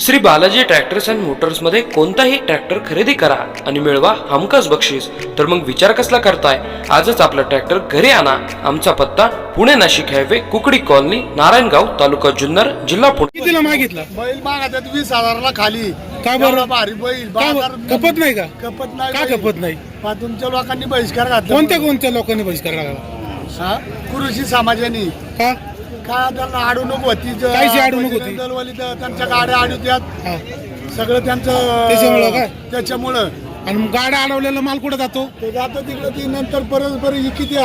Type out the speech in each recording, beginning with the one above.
Shri Balaji tractors and मोटर्समध्ये कोणताही tractor खरेदी करा आणि मिळवा हमखास बक्षीस. तर मग विचार कसला करताय? आजच आपला ट्रॅक्टर घरी आणा. आमचा पत्ता पुणे नाशिक हायवे कुकडी कॉलनी नारायणगाव तालुका जुन्नर जिल्हा पुणे. कितीला मागितला? बैल मागतात वीस हजाराला खाली. का बरं? भारी बैल. का बाजार खपत नाही का? कपत नाही का बैल. खपत नाही? तुमच्या लोकांनी बहिष्कार घातला. कोणत्या कोणत्या लोकांनी बहिष्कार लागला हा? कृषी समाजाने. का? का त्यांना अडवणूक होती? ज- कायची अडवणूक होती? दलवाली तर त्यांच्या गाड्या अडवत्यात हा. सगळं त्याच्यामुळं त्यांचं? त्याच्यामुळं. आणि मग गाड्या अडवलेला माल कुठं जातो? तो जातो तिकडे ती नंतर परत परत किती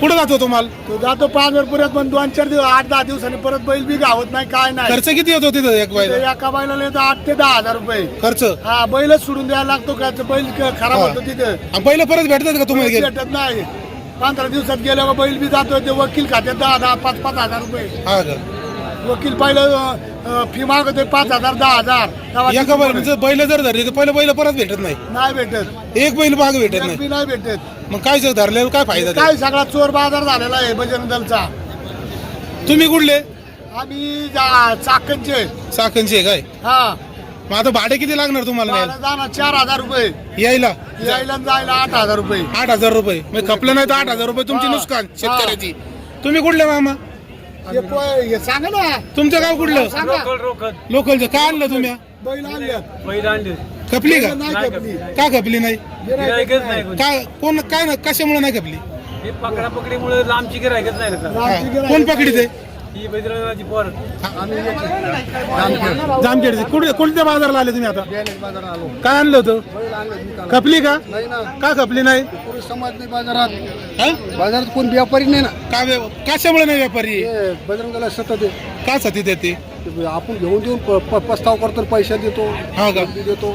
कुठं जातो तो माल? तो जातो पाच वर परत पण दोन चार दिवस आठ दहा दिवसांनी परत बैल बी गावत नाही काय नाही. खर्च किती होतो तिथं एक ते बायला एका बैलाला येतो आठ ते दहा हजार रुपये. खर्च? हा बैलच सोडून द्यायला लागतो का? ते बैल क- खराब हा. होतो तिथे. आणि पहिलं परत भेटतात का तुम्हाला भेटत नाही. पंधरा दिवसात गेल्यावर बैल बी जातोय ते वकील खात्यात दहा दहा पाच पाच हजार रुपये. हा का? वकील पहिलं फी मागतोय पाच हजार दहा हजार. तेव्हा एका किती बैल जर बैल जर धरली तर पहिलं बैल परत भेटत नाही? नाही भेटत. एक बैल माग भेटत नाही. बी नाही भेटत. मग काय जर धरल्यावर काय फायदा काय सगळा चोर बाजार झालेला आहे बजरंग दलचा? तुम्ही कुठले? आम्ही जा- चाकणचे आहे काय? हा. मग आता भाडे किती लागणार तुम्हाला मला न्यायला? जाणार चार हजार रुपये. यायला? यायला आणि जायला आठ हजार रुपये. आठ हजार रुपये. मग खपलं नाही तर आठ हजार रुपये तुमची हा. नुकसान शेतकऱ्याची. तुम्ही कुठले मामा? हे पोय- हे सांगा ना. तुमचं गाव कुठलं? सांगा. लोकलचं. काय आणलं तुम्ही? बैल आणल्यात. पहिला आणले. खपली का? नाही कपली का खपली नाही? गिरायकच नाही. कोणी. काय कोण काय ना कशामुळे नाही खपली? हे पकडा पकडीमुळे लांबची गिरायकच नाही ना हा. रामची गिऱ्हाईक कोण पकडीत आहे? ही बैद्रनाथची पोर जामखेडचे. कुठे कोणत्या बाजारला आले तुम्ही आता? काय आणलं होतं? खपली का? का खपली नाही? समाज नाही बाजारात. हा? बाजारात कोण व्यापारी नाही ना. का व्य- कशामुळे नाही व्यापारी? हे बजरंगाला सतत आहे. का सती देते ते? आपण घेऊन देऊन प- प- प्रस्ताव करतो पैसे देतो हा का? देतो.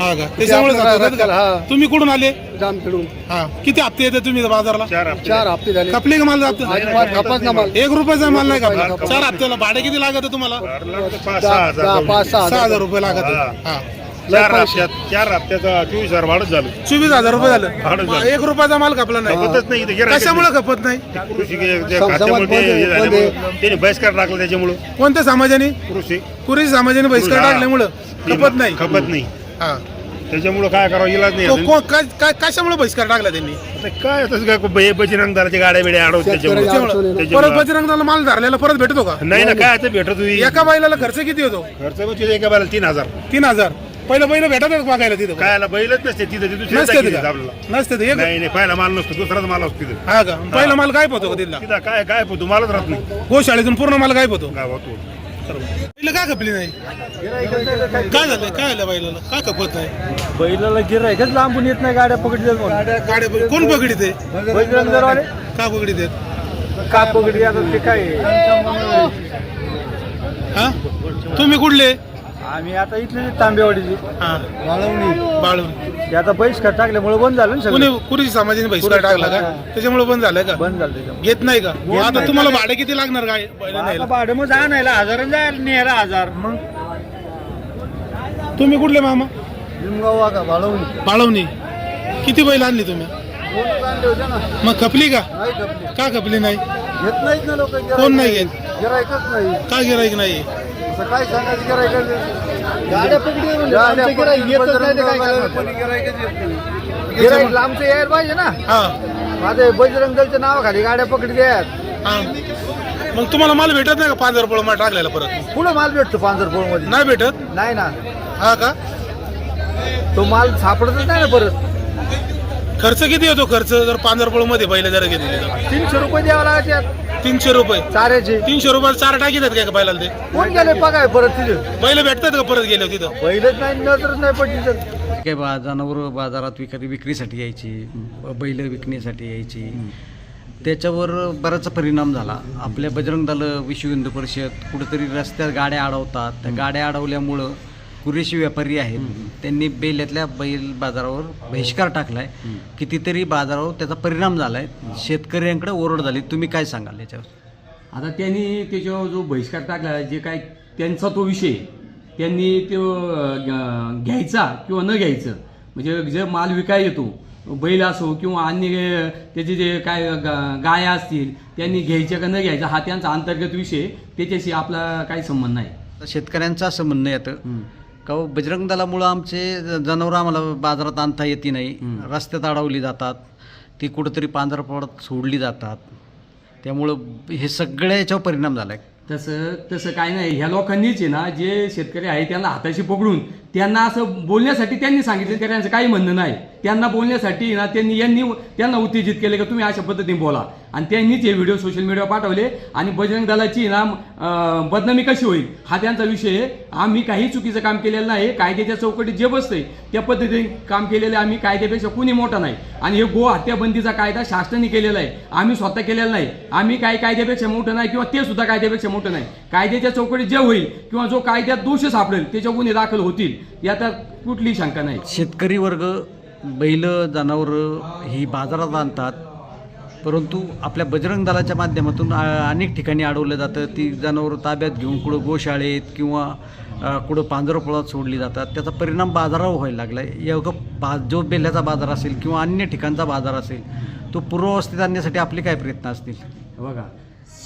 हा का? त्याच्यामुळे आपल्याला जातात का? हा. तुम्ही कुठून आले? जाम खेळून. हा. किती हप्ते येते तुम्ही बाजारला? चार हप्ते. झाले. खपली का माल जात? ना माल. एक रुपयाचा माल नाही रुपयाचा का खपला. चार हप्त्याला भाडे किती लागत तुम्हाला? दहा- दहा- पाच सहा सहा हजार हजार. रुपये लागत हा. चार हप्त्यात चार हप्त्याचा चोवीस हजार भाडं झालं. चोवीस हजार रुपये भाडं झालं. एक रुपयाचा माल खपला नाही. खपतच नाही इथे गिऱ्हाईकच कशामुळे खपत नाही? नाही. कृषी गे- जे सम- खात्यामुळे समाज ते हे बंद आहे, झाल्यामुळं बंद त्यांनी बहिष्कार टाकला त्याच्यामुळं. कोणत्या समाजाने? कृषी. कुरी समाजाने बहिष्कार. टाकल्यामुळं खपत नाही. खपत नाही. हा. त्याच्यामुळं काय करावं इलाज नाही तो काय काय- कशामुळे बहिष्कार टाकला त्यांनी? आता काय तसं काय हे बजरंग दलाच्या गाड्या बिड्या अडवत त्याच्यामुळे. शेतकऱ्याच्या त्याच्यामुळं. अडचणी त्याच्यामुळं. परत बजरंग दलाला माल धरलेला परत भेटतो का? नाही ना काय आता भेटत होती एका बैलाला खर्च किती होतो? खर्च म्हणजे एका बायला तीन हजार. तीन हजार. पहिलं पहिलं भेटत का बघायला तिथं? काय आला बैलच नसते तिथं ते दुसऱ्या नसते जागी ते का? आपल्याला. नसते ते एक नाही नाही पहिला माल नसतो दुसराच माल असतो तिथं. हा का? पहिला माल गायब होतो का तिथला? तिथं काय काय होतो मालच राहत नाही. गोशाळेतून पूर्ण माल गायब होतो. गावात पहिलं का खपली नाही? काय झालं काय झालं बैलाला? का खपत नाही? बैलाला गिरायकच लांबून येत नाही गाड्या पकडल्या म्हणून. गाड्या पकड- कोण पकडीत? आहे बैद्रनाथ दरवाले का पकडीत आहेत का पकडी? आता ते काय? हा? तुम्ही कुठले? आम्ही आता इथले तांबेवाडीची. हा. बाळून ते आता बहिष्कार टाकल्यामुळे बंद झालं ना कुणी सगळं कुरी समाजाने बहिष्कार टाकला का? त्याच्यामुळे बंद झालं का? बंद झालं त्याच्यामुळे. घेत नाही का? मग आता तुम्हाला भाडे किती लागणार काय? बैलं आता न्यायला? भाडं मग आणायला हजार जायला न्यायला हजार. मग? तुम्ही कुठले मामा? लिमगाव का वाढवून बाळवणी किती बैल आणली तुम्ही? आणले होते ना. मग खपली का? नाही का खपली नाही? घेत नाहीत ना लोक कोण नाही घेत? गिरायकच नाही. का गिराईक नाही? काय सांगायचं गिरायक गाड्या पकडी येतच नाही ते काय करणार? गिराईक लांबचं यायला पाहिजे ना. हा. माझे बजरंग दलच्या नावाखाली गाड्या पकडी द्यात हा. मग तुम्हाला माल भेटत नाही का पाच हजार माल टाकलेला परत? पुढं माल भेटतो पांजरपोळमध्ये नाही भेटत? नाही ना. हा का? तो माल सापडतच नाही ना परत. खर्च किती येतो खर्च? जर पांढरपळमध्ये बैल जर घेतली तर तीनशे रुपये द्यावं लागतात तीनशे रुपये. चाऱ्याचे तीनशे रुपये चार टाकीतात काय का बैलाला ते? कोण गेले बघाय परत तिथे? बैल भेटतात का परत गेले तिथं? पहिलंच नाही नजरच नाही पडली तर. काही बा जनावरं बाजारात विक्री विक्रीसाठी यायची बैल विकण्यासाठी यायची. त्याच्यावर बराचसा परिणाम झाला. आपल्या बजरंग दल विश्व हिंदू परिषद कुठेतरी रस्त्यात गाड्या अडवतात. त्या गाड्या अडवल्यामुळं पुरेशी व्यापारी आहेत. त्यांनी बेल्यातल्या बैल बाजारावर बहिष्कार टाकलाय. कितीतरी बाजारावर त्याचा परिणाम झालाय. शेतकऱ्यांकडे ओरड झाली. तुम्ही काय सांगाल याच्यावर? आता त्यांनी त्याच्यावर जो बहिष्कार टाकला जे काय त्यांचा तो विषय त्यांनी तो घ्यायचा किंवा न घ्यायचं. म्हणजे जे माल विकाय येतो बैल असो किंवा अन्य त्याचे जे काय गाया असतील त्यांनी घ्यायच्या का न घ्यायच्या हा त्यांचा अंतर्गत विषय. त्याच्याशी आपला काही संबंध नाही. शेतकऱ्यांचं असं म्हणणं येतं का हो, बजरंग दलामुळं आमचे जनावर आम्हाला बाजारात आणता येते नाही. रस्त्यात अडवली जातात. ती कुठंतरी पांढरपडात सोडली जातात. त्यामुळं हे सगळ्या याच्यावर परिणाम झाला आहे तसं तसं काय नाही. ह्या लोकांनीच आहे ना जे शेतकरी आहे त्यांना हाताशी पकडून त्यांना असं बोलण्यासाठी त्यांनी सांगितलं की त्यांचं काही म्हणणं नाही. त्यांना बोलण्यासाठी ना त्यांनी यांनी त्यांना उत्तेजित केले की तुम्ही अशा पद्धतीने बोला. आणि त्यांनीच हे व्हिडिओ सोशल मीडियावर पाठवले आणि बजरंग दलाची ना बदनामी कशी होईल? हा त्यांचा विषय आहे. आम्ही काही चुकीचं काम केलेलं नाही. कायद्याच्या चौकटीत जे बसते त्या पद्धतीने काम केलेलं आहे. आम्ही कायद्यापेक्षा कुणी मोठा नाही. आणि हे गो हत्याबंदीचा कायदा शासनाने केलेला आहे. आम्ही स्वतः केलेला नाही. आम्ही काही कायद्यापेक्षा मोठं नाही किंवा ते सुद्धा कायद्यापेक्षा मोठं नाही. कायद्याच्या चौकटीत जे होईल किंवा जो कायद्यात दोष सापडेल त्याच्या गुन्हे दाखल होतील. यात कुठलीही शंका नाही. शेतकरी वर्ग बैल जनावरं ही बाजारात आणतात परंतु आपल्या बजरंग दलाच्या माध्यमातून अनेक ठिकाणी अडवलं जातं. ती जनावरं ताब्यात घेऊन कुठं गोशाळेत किंवा कुठं पांजरपोळात सोडली जातात. त्याचा परिणाम बाजारावर व्हायला लागला. आहे एवढं बा जो बेल्याचा बाजार असेल किंवा अन्य ठिकाणचा बाजार असेल तो पूर्वस्थित आणण्यासाठी आपले काय प्रयत्न असतील? बघा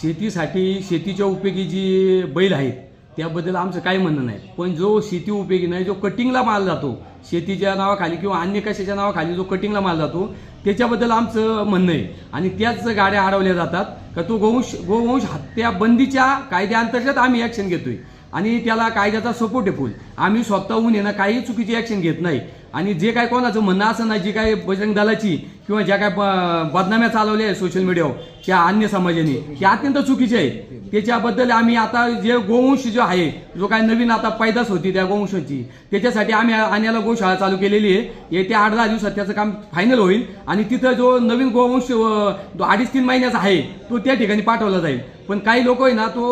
शेतीसाठी शेतीच्या उपयोगी जी बैल आहेत त्याबद्दल आमचं काही म्हणणं नाही. पण जो शेती उपयोगी नाही जो कटिंगला माल जातो शेतीच्या नावाखाली किंवा अन्य कशाच्या नावाखाली जो कटिंगला माल जातो त्याच्याबद्दल आमचं म्हणणं आहे. आणि त्याच गाड्या अडवल्या जातात का तो गोवंश गोवंश हत्या बंदीच्या कायद्याअंतर्गत आम्ही ॲक्शन घेतोय. आणि त्याला कायद्याचा सपोर्ट आहे फुल आम्ही स्वतःहून येणं काही चुकीची ॲक्शन घेत नाही. आणि जे काय कोणाचं म्हणणं असं नाही जी काय बजरंग दलाची किंवा ज्या काय ब- बदनाम्या चालवल्या आहे सोशल मीडियावर त्या अन्य समाजाने ते अत्यंत चुकीचे आहे. त्याच्याबद्दल आम्ही आता जे गोवंश जो आहे जो काय नवीन आता पैदास होती त्या गोवंशाची त्याच्यासाठी आम्ही आण्याला गोशाळा चालू केलेली आहे. येत्या आठ दहा दिवसात त्याचं काम फायनल होईल आणि तिथं जो नवीन गोवंश जो अडीच तीन महिन्याचा आहे तो त्या ठिकाणी पाठवला जाईल. पण काही लोक आहे ना तो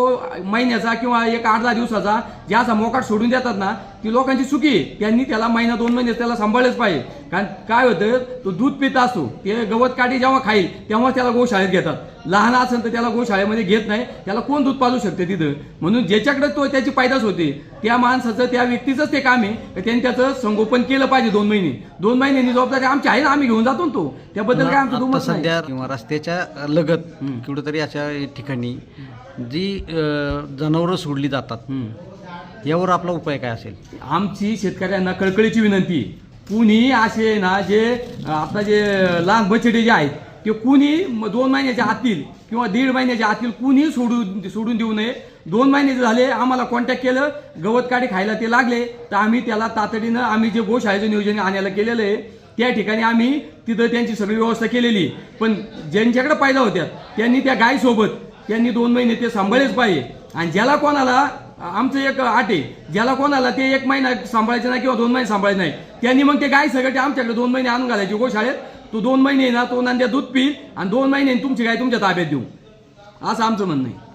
महिन्याचा किंवा एक आठ दहा दिवसाचा ज्याचा मोकाट सोडून देतात ना ती लोकांची चुकी त्यांनी त्याला महिना दोन महिने त्याला सांभाळलंच पाहिजे. कारण काय होतं तो दूध पित असतो ते गवत काठी जेव्हा खाईल तेव्हा त्याला गोशाळेत घेतात. लहान असेल तर त्याला गोशाळेमध्ये घेत नाही त्याला कोण दूध पाजू शकते तिथं? म्हणून ज्याच्याकडे तो त्याची पैदास होते त्या माणसाचं त्या व्यक्तीचंच ते काम आहे त्यांनी त्याचं संगोपन केलं पाहिजे दोन महिने. दोन महिन्यांनी जबाबदारी आमची आहे ना आम्ही घेऊन जातो ना तो. त्याबद्दल काय आमचं दुमत सध्या किंवा रस्त्याच्या लगत कुठंतरी अशा ठिकाणी जी जनावरं सोडली जातात यावर आपला उपाय काय असेल? आमची शेतकऱ्यांना कळकळीची विनंती आहे. कुणी असे ना जे आता जे लहान बछडे जे आहेत ते कुणी दोन महिन्याच्या आतील किंवा दीड महिन्याच्या आतील कुणी सोडून सोडून देऊ नये. दोन महिन्याचे झाले आम्हाला कॉन्टॅक्ट केलं गवत काढे खायला ते लागले तर आम्ही त्याला तातडीनं आम्ही जे गोशाळेचं नियोजन आणायला केलेलं आहे त्या ठिकाणी आम्ही तिथं त्यांची सगळी व्यवस्था केलेली. पण ज्यांच्याकडे पाहिल्या होत्या त्यांनी त्या गायसोबत त्यांनी दोन महिने ते सांभाळलेच पाहिजे. आणि ज्याला कोणाला आमचं एक आटे आहे. ज्याला कोणाला ते एक महिना सांभाळायचं नाही किंवा दोन महिने सांभाळायचं नाही. त्यांनी मग ते गाय सगळं आमच्याकडे दोन महिने आणून घालायची गोशाळेत तो दोन महिने ना तो नांद्या दूध पिईल आणि दोन महिने तुमची गाय तुमच्या ताब्यात देऊ. असं आमचं म्हणणं आहे.